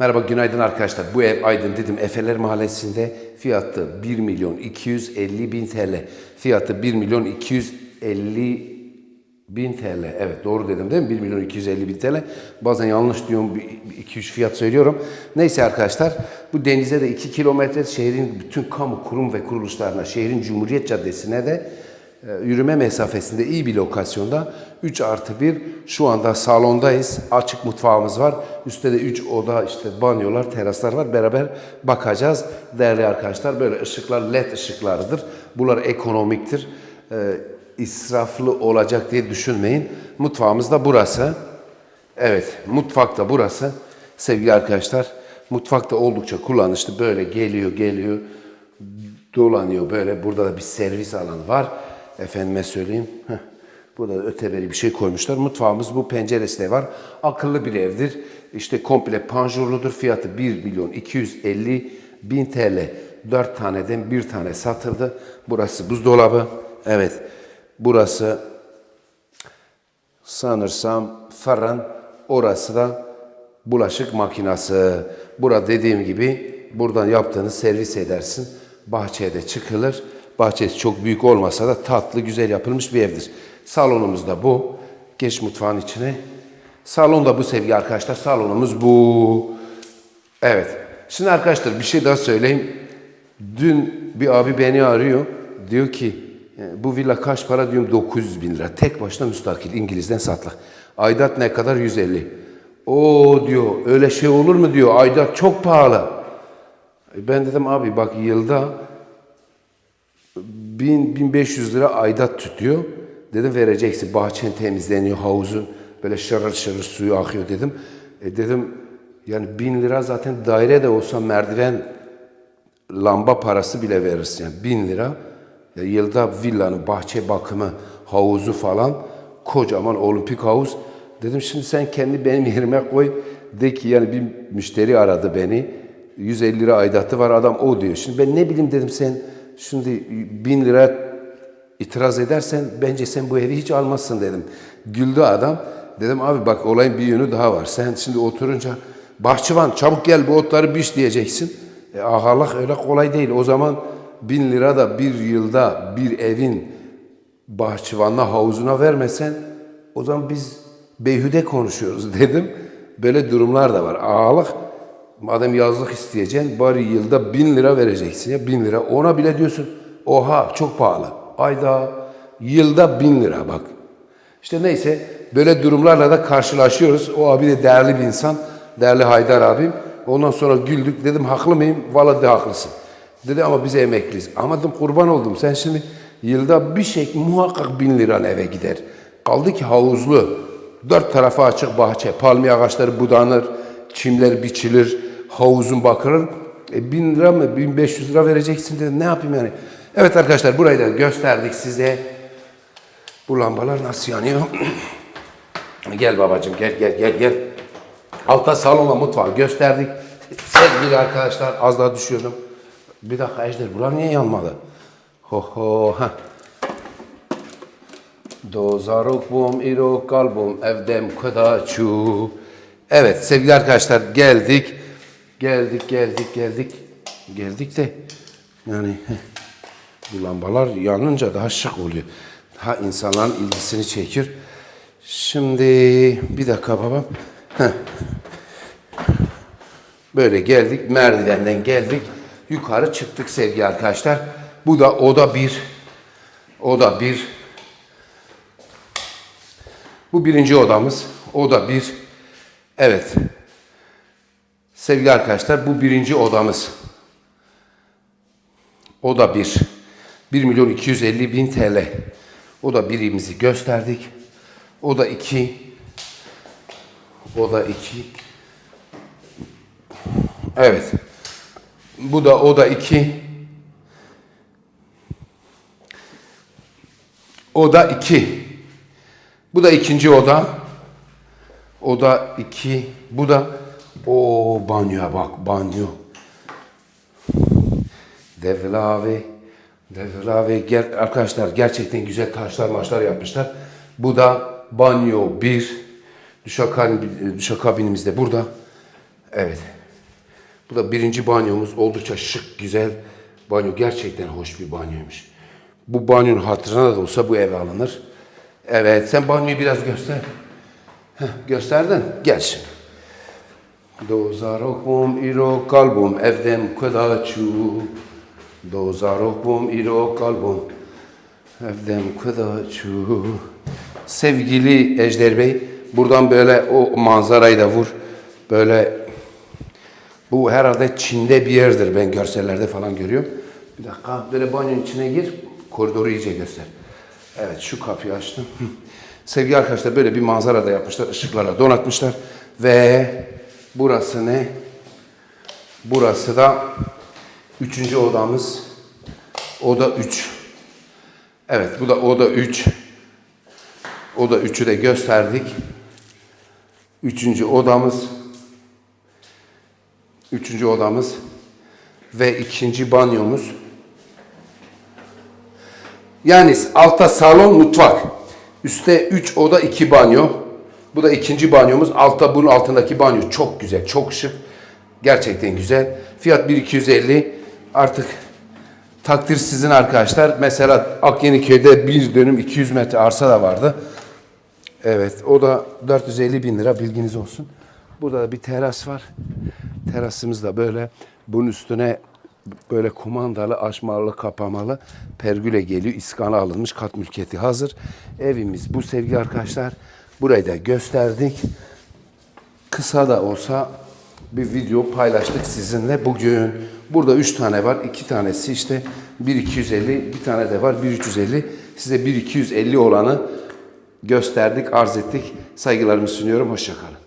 Merhaba, günaydın arkadaşlar. Bu ev Aydın dedim Efeler Mahallesi'nde fiyatı 1 milyon 250 bin TL. Fiyatı 1 milyon 250 bin TL. Evet doğru dedim değil mi? 1 milyon 250 bin TL. Bazen yanlış diyorum, 2-3 fiyat söylüyorum. Neyse arkadaşlar, bu denize de 2 kilometre şehrin bütün kamu kurum ve kuruluşlarına, şehrin Cumhuriyet Caddesi'ne de yürüme mesafesinde iyi bir lokasyonda 3 artı 1 şu anda salondayız. Açık mutfağımız var. Üstte de 3 oda işte banyolar, teraslar var. Beraber bakacağız. Değerli arkadaşlar böyle ışıklar led ışıklarıdır. Bunlar ekonomiktir. E, israflı olacak diye düşünmeyin. Mutfağımız da burası. Evet, mutfak da burası. Sevgili arkadaşlar, mutfak da oldukça kullanışlı. Böyle geliyor, geliyor, dolanıyor böyle. Burada da bir servis alanı var. Efendime söyleyeyim. Burada da öteberi bir şey koymuşlar. Mutfağımız bu penceresi de var. Akıllı bir evdir. İşte komple panjurludur. Fiyatı 1 milyon 250 bin TL. 4 taneden bir tane satıldı. Burası buzdolabı. Evet. Burası sanırsam fırın, orası da bulaşık makinası. Burada dediğim gibi buradan yaptığını servis edersin. Bahçeye de çıkılır. Bahçesi çok büyük olmasa da tatlı, güzel yapılmış bir evdir. Salonumuz da bu. Geç mutfağın içine. Salon da bu sevgili arkadaşlar. Salonumuz bu. Evet. Şimdi arkadaşlar bir şey daha söyleyeyim. Dün bir abi beni arıyor. Diyor ki "E, bu villa kaç para diyorum 900 bin lira. Tek başına müstakil İngiliz'den satlık. Aidat ne kadar 150. O diyor öyle şey olur mu diyor. Aidat çok pahalı. E, Ben dedim abi bak yılda 1000 1500 lira aidat tutuyor. Dedim vereceksin. Bahçen temizleniyor, havuzun böyle şırır şırır suyu akıyor dedim. E dedim yani 1000 lira zaten daire de olsa merdiven lamba parası bile verirsin. Yani 1000 lira ya yılda villanın bahçe bakımı, havuzu falan kocaman olimpik havuz. Dedim şimdi sen kendi benim yerime koy. De ki yani bir müşteri aradı beni. 150 lira aidatı var adam o diyor. Şimdi ben ne bileyim dedim sen şimdi 1000 lira itiraz edersen bence sen bu evi hiç almazsın dedim. Güldü adam. Dedim abi bak olayın bir yönü daha var. Sen şimdi oturunca bahçıvan çabuk gel bu otları biç diyeceksin. E, ağalık öyle kolay değil. O zaman bin lira da bir yılda bir evin bahçıvanına havuzuna vermesen o zaman biz beyhude konuşuyoruz dedim. Böyle durumlar da var. Ağalık madem yazlık isteyeceksin bari yılda bin lira vereceksin ya bin lira. Ona bile diyorsun oha çok pahalı. Ayda yılda bin lira bak. İşte neyse böyle durumlarla da karşılaşıyoruz. O abi de değerli bir insan. Değerli Haydar abim. Ondan sonra güldük. Dedim haklı mıyım? Vallahi de haklısın. Dedi ama biz emekliyiz. Ama dedim kurban oldum. Sen şimdi yılda bir şey muhakkak bin liran eve gider. Kaldı ki havuzlu. Dört tarafa açık bahçe. Palmiye ağaçları budanır. Çimler biçilir. Havuzun bakılır. E bin lira mı? Bin beş yüz lira vereceksin dedim. Ne yapayım yani? Evet arkadaşlar burayı da gösterdik size. Bu lambalar nasıl yanıyor? gel babacığım gel gel gel gel. Altta salonla mutfağı gösterdik. Sevgili arkadaşlar az daha düşüyordum. Bir dakika Ejder bura niye yanmadı? Ho ho ha. Dozarok bum iro kalbum evdem kudaçu. Evet sevgili arkadaşlar geldik. Geldik geldik geldik. Geldik de yani bu lambalar yanınca daha şık oluyor. Daha insanların ilgisini çekir. Şimdi bir dakika babam. Böyle geldik, merdivenden geldik. Yukarı çıktık sevgili arkadaşlar. Bu da oda bir. Oda bir. Bu birinci odamız. Oda bir. Evet. Sevgili arkadaşlar bu birinci odamız. Oda bir. 1 milyon 250 bin TL. O da birimizi gösterdik. O da iki. O da iki. Evet. Bu da o da iki. O da iki. Bu da ikinci oda. O da iki. Bu da o banyoya bak banyo. Devlavi. Devlavi. Ger arkadaşlar gerçekten güzel taşlar maçlar yapmışlar. Bu da banyo bir. Duşakabin, duşakabinimiz de burada. Evet. Bu da birinci banyomuz. Oldukça şık, güzel banyo. Gerçekten hoş bir banyoymuş. Bu banyonun hatırına da olsa bu eve alınır. Evet, sen banyoyu biraz göster. Heh, gösterdin. Gel şimdi. Dozarok bum iro kalbum evdem kudaçu. Dozarok bum iro kalbum evdem kudaçu. Sevgili Ejder Bey, buradan böyle o manzarayı da vur. Böyle bu herhalde Çin'de bir yerdir ben görsellerde falan görüyorum. Bir dakika böyle banyonun içine gir, koridoru iyice göster. Evet şu kapıyı açtım. Sevgili arkadaşlar böyle bir manzara da yapmışlar, ışıklarla donatmışlar. Ve burası ne? Burası da üçüncü odamız. Oda 3. Evet bu da oda 3. Oda 3'ü de gösterdik. Üçüncü odamız. Üçüncü odamız ve ikinci banyomuz. Yani altta salon, mutfak. Üste 3 oda, 2 banyo. Bu da ikinci banyomuz. Altta bunun altındaki banyo çok güzel, çok şık. Gerçekten güzel. Fiyat 1250. Artık takdir sizin arkadaşlar. Mesela Akyeniköy'de bir dönüm 200 metre arsa da vardı. Evet, o da 450 bin lira bilginiz olsun. Burada da bir teras var. Terasımız da böyle. Bunun üstüne böyle kumandalı, açmalı, kapamalı pergüle geliyor. İskana alınmış, kat mülkiyeti hazır. Evimiz bu sevgili arkadaşlar. Burayı da gösterdik. Kısa da olsa bir video paylaştık sizinle bugün. Burada üç tane var. iki tanesi işte 1250, bir tane de var 1350. Size 1250 olanı gösterdik, arz ettik. Saygılarımı sunuyorum. Hoşçakalın.